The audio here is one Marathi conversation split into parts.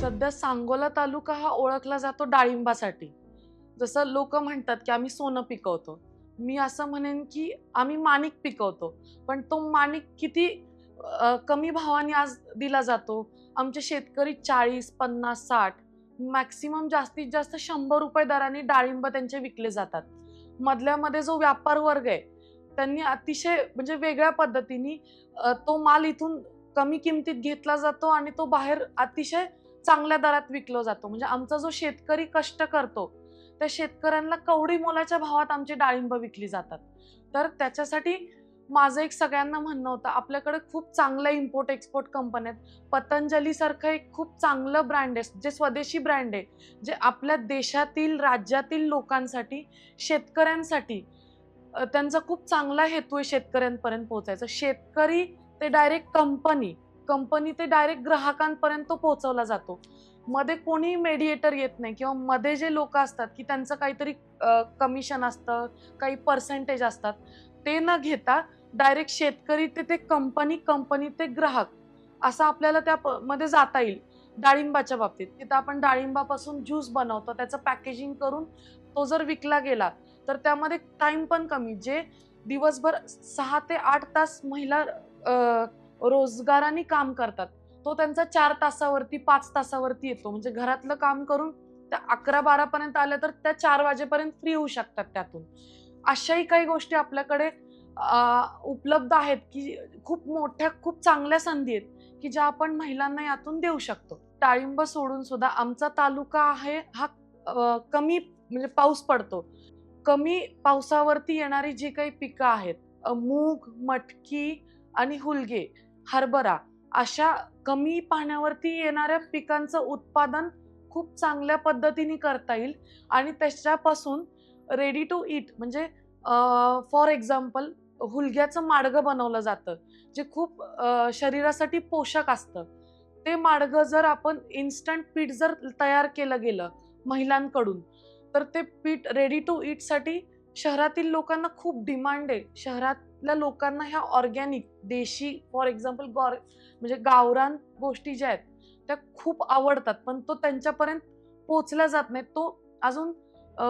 सध्या सांगोला तालुका हा ओळखला जातो डाळिंबासाठी. जसं लोक म्हणतात की आम्ही सोनं पिकवतो. मी असं म्हणेन की आम्ही माणिक पिकवतो. पण तो माणिक किती कमी भावाने आज दिला जातो? आमचे शेतकरी चाळीस पन्नास साठ मॅक्सिमम जास्तीत जास्त शंभर रुपये दराने डाळिंब त्यांचे विकले जातात. मधल्यामध्ये जो व्यापार वर्ग आहे त्यांनी अतिशय म्हणजे वेगळ्या पद्धतीने तो माल इथून कमी किमतीत घेतला जातो आणि तो बाहेर अतिशय चांगल्या दरात विकलो जातो. म्हणजे आमचा जो शेतकरी कष्ट करतो त्या शेतकऱ्यांना कवडी मोलाच्या भावात आमची डाळिंब विकली जातात. तर त्याच्यासाठी माझं एक सगळ्यांना म्हणणं होतं आपल्याकडे खूप चांगल्या इम्पोर्ट एक्सपोर्ट कंपन्या आहेत. पतंजली सारखं एक खूप चांगलं ब्रँड आहे जे स्वदेशी ब्रँड आहे जे आपल्या देशातील राज्यातील लोकांसाठी शेतकऱ्यांसाठी त्यांचा खूप चांगला हेतू आहे शेतकऱ्यांपर्यंत पोहोचायचा. शेतकरी ते डायरेक्ट कंपनी कंपनी ते डायरेक्ट ग्राहकांपर्यंत तो पोहोचवला जातो. मध्ये कोणी मेडिएटर येत नाही किंवा मध्ये जे लोक असतात की त्यांचं काहीतरी कमिशन असतं काही पर्सेंटेज असतात ते न घेता डायरेक्ट शेतकरी ते ते कंपनी कंपनी ते ग्राहक असं आपल्याला त्या प- मध्ये जाता येईल डाळिंबाच्या बाबतीत. तिथं आपण डाळिंबापासून ज्यूस बनवतो त्याचं पॅकेजिंग करून तो जर विकला गेला तर त्यामध्ये टाइम पण कमी. जे दिवसभर सहा ते आठ तास महिला रोजगाराने काम करतात. तो त्यांचा चार तासावरती पाच तासावरती येतो. म्हणजे घरातलं काम करून त्या अकरा बारापर्यंत आल्या तर त्या चार वाजेपर्यंत फ्री होऊ शकतात त्यातून. अशाही काही गोष्टी आपल्याकडे उपलब्ध आहेत की खूप मोठ्या खूप चांगल्या संधी आहेत की ज्या आपण महिलांना यातून देऊ शकतो. डाळिंब सोडून सुद्धा आमचा तालुका आहे हा कमी म्हणजे पाऊस पडतो. कमी पावसावरती येणारी जी काही पिकं आहेत मूग मटकी आणि हुलगे हरभरा. अशा कमी पाण्यावरती येणाऱ्या पिकांचं उत्पादन खूप चांगल्या पद्धतीने करता येईल. आणि त्याच्यापासून रेडी टू ईट म्हणजे फॉर एक्झाम्पल हुलग्याचं माडगं बनवलं जातं जे खूप शरीरासाठी पोषक असतं. ते माडगं जर आपण इन्स्टंट पीठ जर तयार केलं गेलं महिलांकडून तर ते पीठ रेडी टू ईटसाठी शहरातील लोकांना खूप डिमांड आहे. शहरातल्या लोकांना ह्या ऑर्गॅनिक देशी फॉर एक्झाम्पल गॉर म्हणजे गावरान गोष्टी ज्या आहेत त्या खूप आवडतात. पण तो त्यांच्यापर्यंत पोचला जात नाही. तो अजून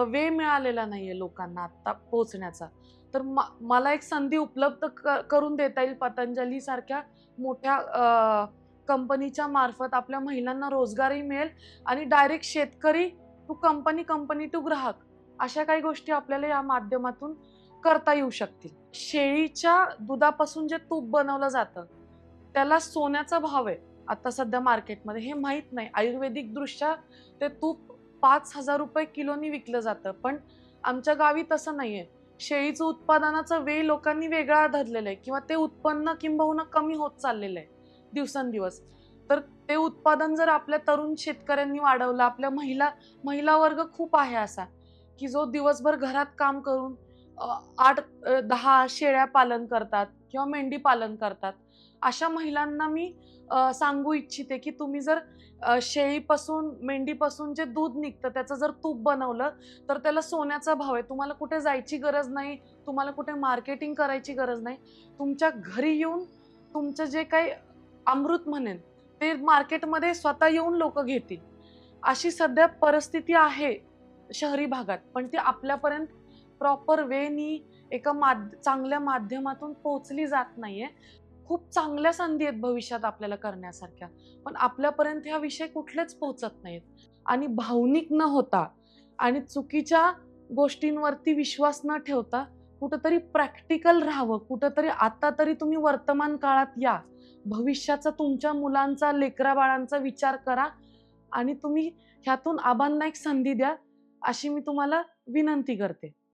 वेळ मिळालेला नाहीये लोकांना आता पोचण्याचा तर मला एक संधी उपलब्ध क- करून देता येईल पतंजली सारख्या मोठ्या कंपनीच्या मार्फत. आपल्या महिलांना रोजगारही मिळेल आणि डायरेक्ट शेतकरी टू कंपनी कंपनी टू ग्राहक. अशा काही गोष्टी आपल्याला या माध्यमातून करता येऊ शकतील. शेळीच्या दुधापासून जे तूप बनवलं जातं त्याला सोन्याचा भाव आहे. आता सध्या मार्केटमध्ये हे माहीत नाही. आयुर्वेदिक दृष्ट्या ते तूप पाच हजार रुपये किलोनी विकलं जातं. पण आमच्या गावी तसं नाही आहे शेळीचं उत्पादनाचा वेळ लोकांनी वेगळा धरलेला आहे किंवा ते उत्पन्न किंबहुना कमी होत चाललेलं आहे दिवसेंदिवस. तर ते उत्पादन जर आपल्या तरुण शेतकऱ्यांनी वाढवलं आपल्या महिला महिला वर्ग खूप आहे असा. की जो दिवसभर घरात काम करून आठ दहा शेळ्या पालन करतात किंवा मेंढी पालन करतात अशा महिलांना मी सांगू इच्छिते की तुम्ही जर शेळीपासून मेंढीपासून जे दूध निघतं त्याचं जर तूप बनवलं तर त्याला सोन्याचा भाव आहे. तुम्हाला कुठे जायची गरज नाही तुम्हाला कुठे मार्केटिंग करायची गरज नाही. तुमच्या घरी येऊन तुमचं जे काही अमृत म्हणेन ते मार्केटमध्ये स्वतः येऊन लोक घेतील. अशी सध्या परिस्थिती आहे. शहरी भागात पण ती आपल्यापर्यंत प्रॉपर वेनी एका माध चांगल्या माध्यमातून पोहोचली जात नाहीये. खूप चांगल्या संधी आहेत भविष्यात आपल्याला करण्यासारख्या पण आपल्यापर्यंत ह्या विषय कुठलेच पोहोचत नाहीत. आणि भावनिक न होता आणि चुकीच्या गोष्टींवरती विश्वास न ठेवता कुठंतरी प्रॅक्टिकल राहावं कुठंतरी आता तरी तुम्ही वर्तमान काळात या. भविष्याचा तुमच्या मुलांचा लेकरा बाळांचा विचार करा आणि तुम्ही ह्यातून आबांना एक संधी द्या. अशी मी तुम्हाला विनंती करते.